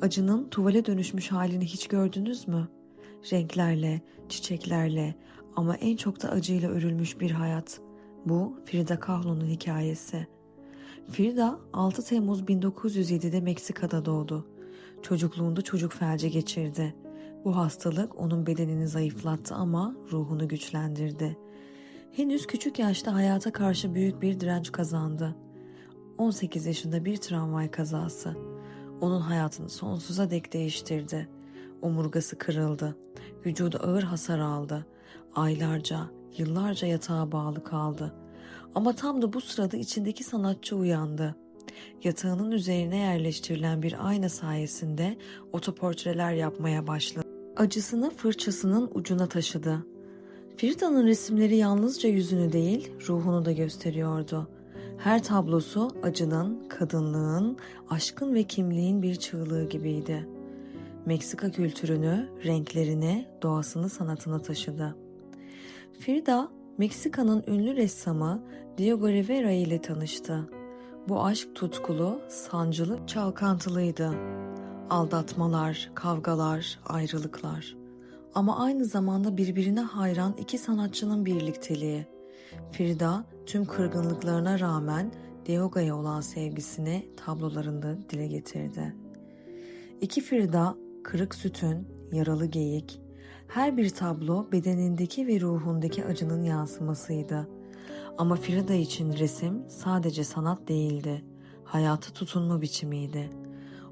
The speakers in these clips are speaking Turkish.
Acının tuvale dönüşmüş halini hiç gördünüz mü? Renklerle, çiçeklerle ama en çok da acıyla örülmüş bir hayat. Bu Frida Kahlo'nun hikayesi. Frida 6 Temmuz 1907'de Meksika'da doğdu. Çocukluğunda çocuk felci geçirdi. Bu hastalık onun bedenini zayıflattı ama ruhunu güçlendirdi. Henüz küçük yaşta hayata karşı büyük bir direnç kazandı. 18 yaşında bir tramvay kazası. Onun hayatını sonsuza dek değiştirdi. Omurgası kırıldı. Vücudu ağır hasar aldı. Aylarca, yıllarca yatağa bağlı kaldı. Ama tam da bu sırada içindeki sanatçı uyandı. Yatağının üzerine yerleştirilen bir ayna sayesinde otoportreler yapmaya başladı. Acısını fırçasının ucuna taşıdı. Frida'nın resimleri yalnızca yüzünü değil, ruhunu da gösteriyordu. Her tablosu acının, kadınlığın, aşkın ve kimliğin bir çığlığı gibiydi. Meksika kültürünü, renklerini, doğasını sanatına taşıdı. Frida, Meksika'nın ünlü ressamı Diego Rivera ile tanıştı. Bu aşk tutkulu, sancılı, çalkantılıydı. Aldatmalar, kavgalar, ayrılıklar. Ama aynı zamanda birbirine hayran iki sanatçının birlikteliği. Frida tüm kırgınlıklarına rağmen Diego'ya olan sevgisini tablolarında dile getirdi. İki Frida, kırık sütün, yaralı geyik, her bir tablo bedenindeki ve ruhundaki acının yansımasıydı. Ama Frida için resim sadece sanat değildi, hayata tutunma biçimiydi.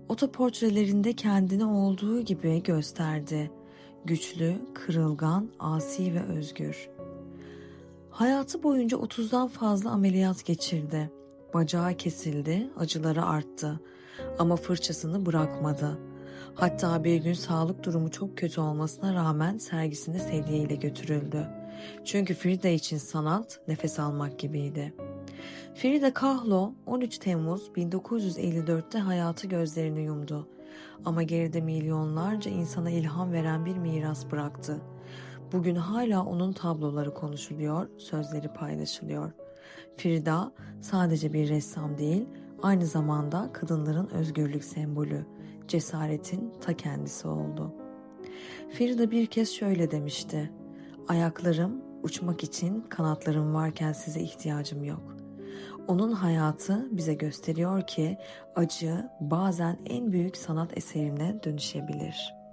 Otoportrelerinde kendini olduğu gibi gösterdi. Güçlü, kırılgan, asi ve özgür. Hayatı boyunca 30'dan fazla ameliyat geçirdi. Bacağı kesildi, acıları arttı. Ama fırçasını bırakmadı. Hatta bir gün sağlık durumu çok kötü olmasına rağmen sergisine sedyeyle götürüldü. Çünkü Frida için sanat nefes almak gibiydi. Frida Kahlo 13 Temmuz 1954'te hayatı gözlerini yumdu. Ama geride milyonlarca insana ilham veren bir miras bıraktı. Bugün hala onun tabloları konuşuluyor, sözleri paylaşılıyor. Frida sadece bir ressam değil, aynı zamanda kadınların özgürlük sembolü, cesaretin ta kendisi oldu. Frida bir kez şöyle demişti. Ayaklarım uçmak için kanatlarım varken size ihtiyacım yok. Onun hayatı bize gösteriyor ki acı bazen en büyük sanat eserine dönüşebilir.''